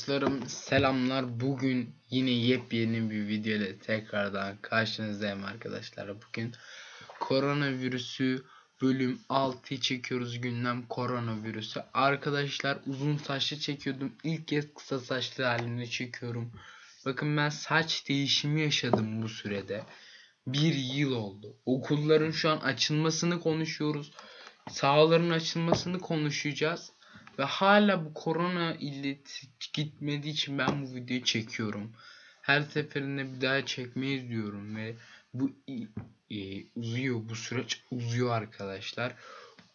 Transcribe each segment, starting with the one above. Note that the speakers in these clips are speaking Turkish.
Dostlarım selamlar. Bugün yine yepyeni bir video ile tekrardan karşınızdayım arkadaşlar. Bugün koronavirüsü bölüm 6'yı çekiyoruz gündem koronavirüsü. Arkadaşlar uzun saçlı çekiyordum. İlk kez kısa saçlı halini çekiyorum. Bakın ben saç değişimi yaşadım bu sürede. Bir yıl oldu. Okulların şu an açılmasını konuşuyoruz. Sahaların açılmasını konuşacağız. Ve hala bu korona illeti gitmediği için ben bu videoyu çekiyorum. Her seferinde bir daha çekmeyi diyorum ve bu e, uzuyor bu süreç uzuyor arkadaşlar.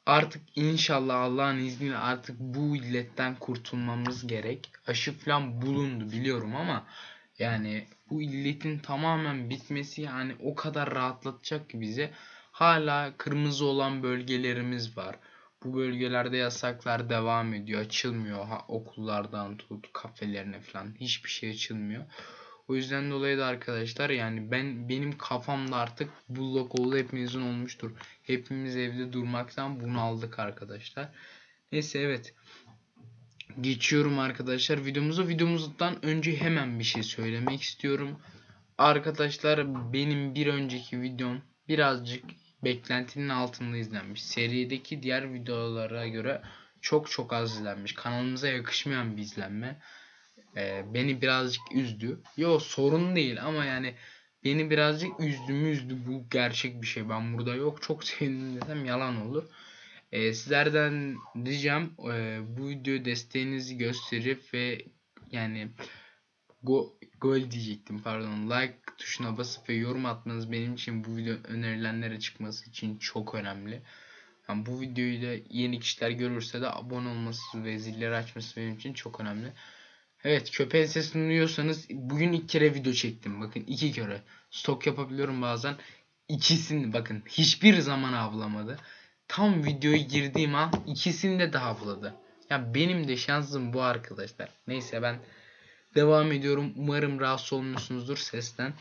Artık inşallah Allah'ın izniyle artık bu illetten kurtulmamız gerek. Aşı falan bulundu biliyorum ama yani bu illetin tamamen bitmesi yani o kadar rahatlatacak ki bize. Hala kırmızı olan bölgelerimiz var. Bu bölgelerde yasaklar devam ediyor. Açılmıyor. Ha, okullardan tut kafelerine falan hiçbir şey açılmıyor. O yüzden dolayı da arkadaşlar yani ben benim kafamda artık bullok oldu hepimizin olmuştur. Hepimiz evde durmaktan bunu aldık arkadaşlar. Neyse evet. Geçiyorum arkadaşlar videomuza. Videomuzdan önce hemen bir şey söylemek istiyorum. Arkadaşlar benim bir önceki videom birazcık beklentinin altında izlenmiş. Serideki diğer videolara göre çok çok az izlenmiş. Kanalımıza yakışmayan bir izlenme. Ee, beni birazcık üzdü. Yo sorun değil ama yani beni birazcık üzdü mü üzdü. Bu gerçek bir şey. Ben burada yok çok sevindim desem yalan olur. Ee, sizlerden diyeceğim e, bu video desteğinizi gösterip ve yani go, gol diyecektim pardon like tuşuna basıp ve yorum atmanız benim için bu video önerilenlere çıkması için çok önemli. Yani bu videoyu da yeni kişiler görürse de abone olması ve zilleri açması benim için çok önemli. Evet köpeğin sesini duyuyorsanız bugün ilk kere video çektim. Bakın iki kere. Stok yapabiliyorum bazen. İkisini bakın hiçbir zaman avlamadı. Tam videoya girdiğim an ikisini de daha avladı. Ya benim de şansım bu arkadaşlar. Neyse ben devam ediyorum. Umarım rahatsız olmuyorsunuzdur sesten.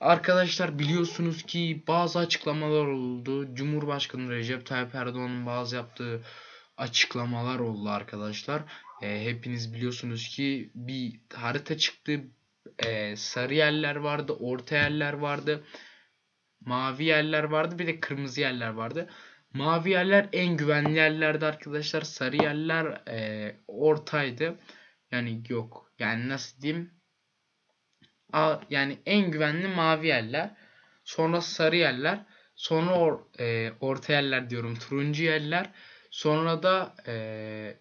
Arkadaşlar biliyorsunuz ki bazı açıklamalar oldu. Cumhurbaşkanı Recep Tayyip Erdoğan'ın bazı yaptığı açıklamalar oldu arkadaşlar. E, hepiniz biliyorsunuz ki bir harita çıktı. E, sarı yerler vardı, orta yerler vardı. Mavi yerler vardı bir de kırmızı yerler vardı. Mavi yerler en güvenli yerlerdi arkadaşlar. Sarı yerler e, ortaydı. Yani yok. Yani nasıl diyeyim? Yani en güvenli mavi yerler. Sonra sarı yerler. Sonra or, e, orta yerler diyorum. Turuncu yerler. Sonra da e,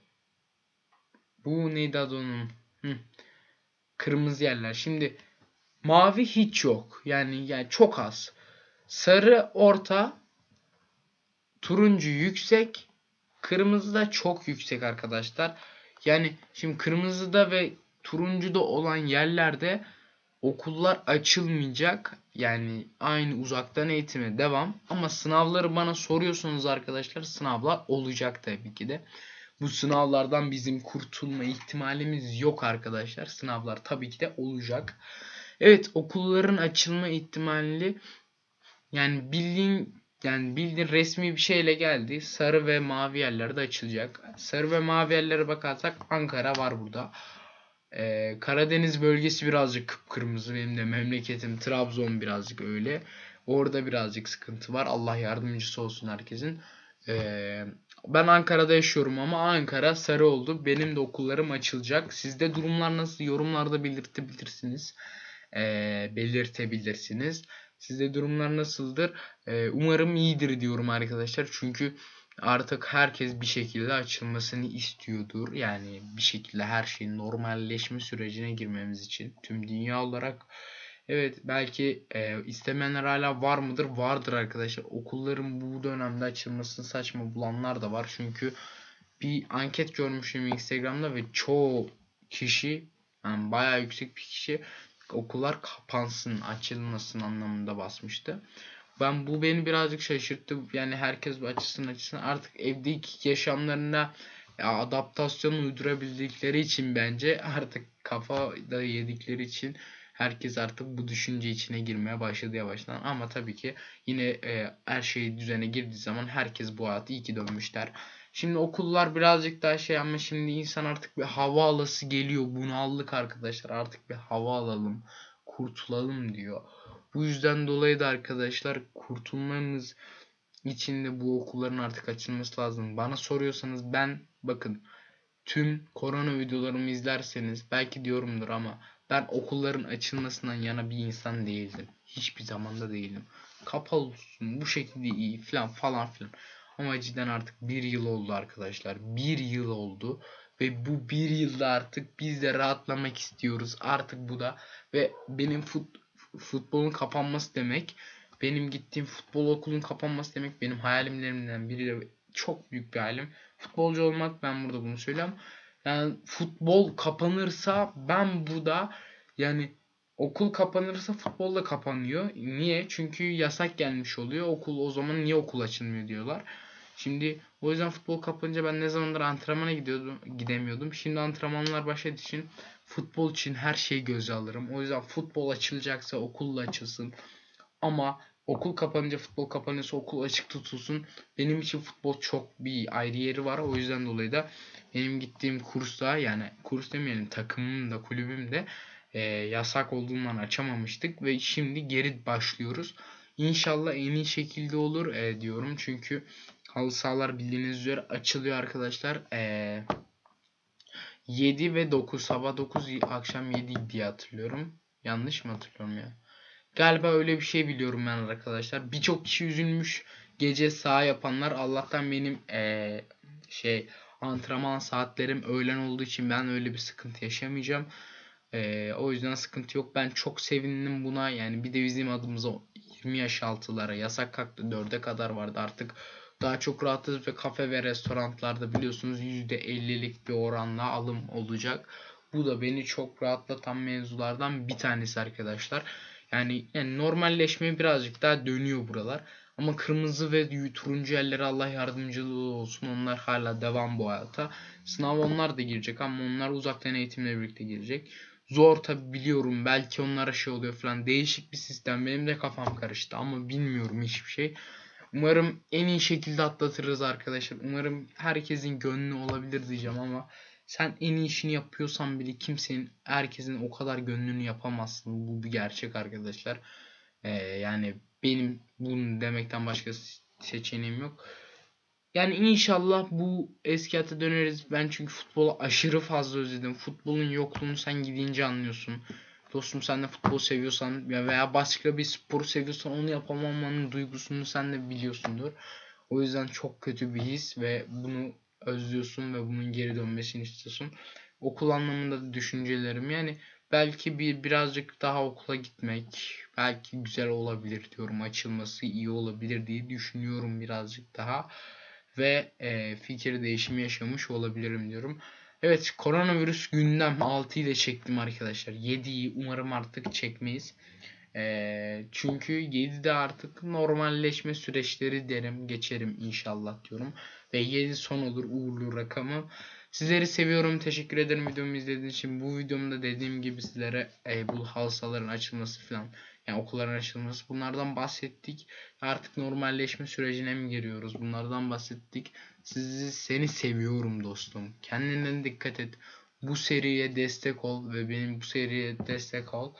bu neydi adı onun? Hı. Kırmızı yerler. Şimdi mavi hiç yok. Yani yani çok az. Sarı orta. Turuncu yüksek. Kırmızı da çok yüksek arkadaşlar. Yani şimdi kırmızıda ve turuncuda olan yerlerde okullar açılmayacak. Yani aynı uzaktan eğitime devam. Ama sınavları bana soruyorsanız arkadaşlar sınavlar olacak tabii ki de. Bu sınavlardan bizim kurtulma ihtimalimiz yok arkadaşlar. Sınavlar tabii ki de olacak. Evet okulların açılma ihtimali yani bildiğin yani bildiğin resmi bir şeyle geldi. Sarı ve mavi yerlerde açılacak. Sarı ve mavi yerlere bakarsak Ankara var burada. Ee, Karadeniz bölgesi birazcık kıpkırmızı. Benim de memleketim Trabzon birazcık öyle. Orada birazcık sıkıntı var. Allah yardımcısı olsun herkesin. Ee, ben Ankara'da yaşıyorum ama Ankara sarı oldu. Benim de okullarım açılacak. Sizde durumlar nasıl? Yorumlarda belirtebilirsiniz. Ee, belirtebilirsiniz. Sizde durumlar nasıldır? Ee, umarım iyidir diyorum arkadaşlar. Çünkü artık herkes bir şekilde açılmasını istiyordur. Yani bir şekilde her şeyin normalleşme sürecine girmemiz için tüm dünya olarak evet belki e, istemeyenler hala var mıdır? Vardır arkadaşlar. Okulların bu dönemde açılmasını saçma bulanlar da var. Çünkü bir anket görmüşüm Instagram'da ve çoğu kişi yani bayağı yüksek bir kişi okullar kapansın, açılmasın anlamında basmıştı. Ben bu beni birazcık şaşırttı. Yani herkes açısın açısın artık evdeki yaşamlarına ya, adaptasyon uydurabildikleri için bence artık kafa da yedikleri için herkes artık bu düşünce içine girmeye başladı yavaştan. Ama tabii ki yine e, her şey düzene girdiği zaman herkes bu hayatı iyi ki dönmüşler. Şimdi okullar birazcık daha şey ama şimdi insan artık bir hava alası geliyor. Bunaldık arkadaşlar. Artık bir hava alalım. Kurtulalım diyor. Bu yüzden dolayı da arkadaşlar kurtulmamız için de bu okulların artık açılması lazım. Bana soruyorsanız ben bakın tüm korona videolarımı izlerseniz belki diyorumdur ama ben okulların açılmasından yana bir insan değildim. Hiçbir zamanda değildim. Kapalı olsun bu şekilde iyi falan falan filan. Ama cidden artık bir yıl oldu arkadaşlar. Bir yıl oldu. Ve bu bir yılda artık biz de rahatlamak istiyoruz. Artık bu da ve benim fut, futbolun kapanması demek benim gittiğim futbol okulun kapanması demek benim hayalimlerimden biri çok büyük bir hayalim. Futbolcu olmak ben burada bunu söylüyorum. Yani futbol kapanırsa ben burada yani okul kapanırsa futbol da kapanıyor. Niye? Çünkü yasak gelmiş oluyor. Okul o zaman niye okul açılmıyor diyorlar. Şimdi o yüzden futbol kapanınca ben ne zamandır antrenmana gidiyordum, gidemiyordum. Şimdi antrenmanlar başladığı için futbol için her şeyi göze alırım. O yüzden futbol açılacaksa okulla açılsın. Ama okul kapanınca futbol kapanırsa okul açık tutulsun. Benim için futbol çok bir ayrı yeri var. O yüzden dolayı da benim gittiğim kursta yani kurs demeyelim takımım da kulübüm de e, yasak olduğundan açamamıştık ve şimdi geri başlıyoruz. İnşallah en iyi şekilde olur e, diyorum. Çünkü halı sahalar bildiğiniz üzere açılıyor arkadaşlar. E, 7 ve 9 sabah 9 akşam 7 diye hatırlıyorum. Yanlış mı hatırlıyorum ya? Galiba öyle bir şey biliyorum ben arkadaşlar. Birçok kişi üzülmüş. Gece sağ yapanlar Allah'tan benim ee, şey antrenman saatlerim öğlen olduğu için ben öyle bir sıkıntı yaşamayacağım. E, o yüzden sıkıntı yok. Ben çok sevindim buna. Yani bir de bizim adımıza 20 yaş altılara yasak kalktı. 4'e kadar vardı artık. Daha çok rahatız ve kafe ve restoranlarda biliyorsunuz %50'lik bir oranla alım olacak. Bu da beni çok rahatlatan mevzulardan bir tanesi arkadaşlar. Yani, yani normalleşmeye birazcık daha dönüyor buralar. Ama kırmızı ve turuncu yerlere Allah yardımcılığı olsun. Onlar hala devam bu hayata. Sınav onlar da girecek ama onlar uzaktan eğitimle birlikte girecek. Zor tabi biliyorum. Belki onlara şey oluyor falan. Değişik bir sistem. Benim de kafam karıştı ama bilmiyorum hiçbir şey. Umarım en iyi şekilde atlatırız arkadaşlar. Umarım herkesin gönlü olabilir diyeceğim ama sen en iyi işini yapıyorsan bile kimsenin herkesin o kadar gönlünü yapamazsın. Bu bir gerçek arkadaşlar. Ee, yani benim bunu demekten başka seçeneğim yok. Yani inşallah bu eski hayata döneriz. Ben çünkü futbolu aşırı fazla özledim. Futbolun yokluğunu sen gidince anlıyorsun. Dostum sen de futbol seviyorsan veya başka bir spor seviyorsan onu yapamamanın duygusunu sen de biliyorsundur. O yüzden çok kötü bir his ve bunu özlüyorsun ve bunun geri dönmesini istiyorsun. Okul anlamında da düşüncelerim yani belki bir birazcık daha okula gitmek belki güzel olabilir diyorum açılması iyi olabilir diye düşünüyorum birazcık daha ve e, fikir değişimi yaşamış olabilirim diyorum. Evet koronavirüs gündem 6 ile çektim arkadaşlar. 7'yi umarım artık çekmeyiz. E, çünkü 7'de artık normalleşme süreçleri derim geçerim inşallah diyorum. Ve 7 son olur uğurlu rakamı. Sizleri seviyorum. Teşekkür ederim videomu izlediğiniz için. Bu videomda dediğim gibi sizlere e, bu halsaların açılması falan yani okulların açılması bunlardan bahsettik. Artık normalleşme sürecine mi giriyoruz? Bunlardan bahsettik. Sizi seni seviyorum dostum. Kendine dikkat et. Bu seriye destek ol ve benim bu seriye destek ol.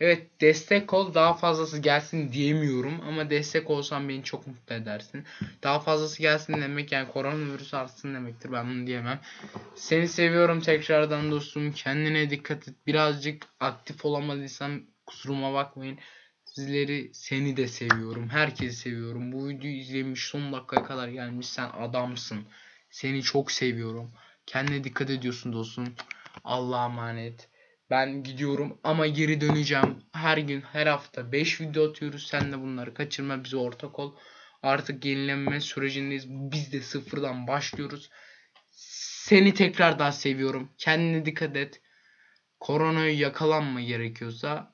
Evet destek ol daha fazlası gelsin diyemiyorum ama destek olsan beni çok mutlu edersin. Daha fazlası gelsin demek yani koronavirüs artsın demektir ben bunu diyemem. Seni seviyorum tekrardan dostum kendine dikkat et birazcık aktif olamadıysam kusuruma bakmayın. Sizleri seni de seviyorum. Herkesi seviyorum. Bu videoyu izlemiş son dakikaya kadar gelmiş sen adamsın. Seni çok seviyorum. Kendine dikkat ediyorsun dostum. Allah'a emanet. Ben gidiyorum ama geri döneceğim. Her gün her hafta 5 video atıyoruz. Sen de bunları kaçırma bize ortak ol. Artık yenilenme sürecindeyiz. Biz de sıfırdan başlıyoruz. Seni tekrar daha seviyorum. Kendine dikkat et. Koronayı yakalanma gerekiyorsa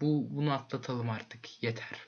bu bunu atlatalım artık. Yeter.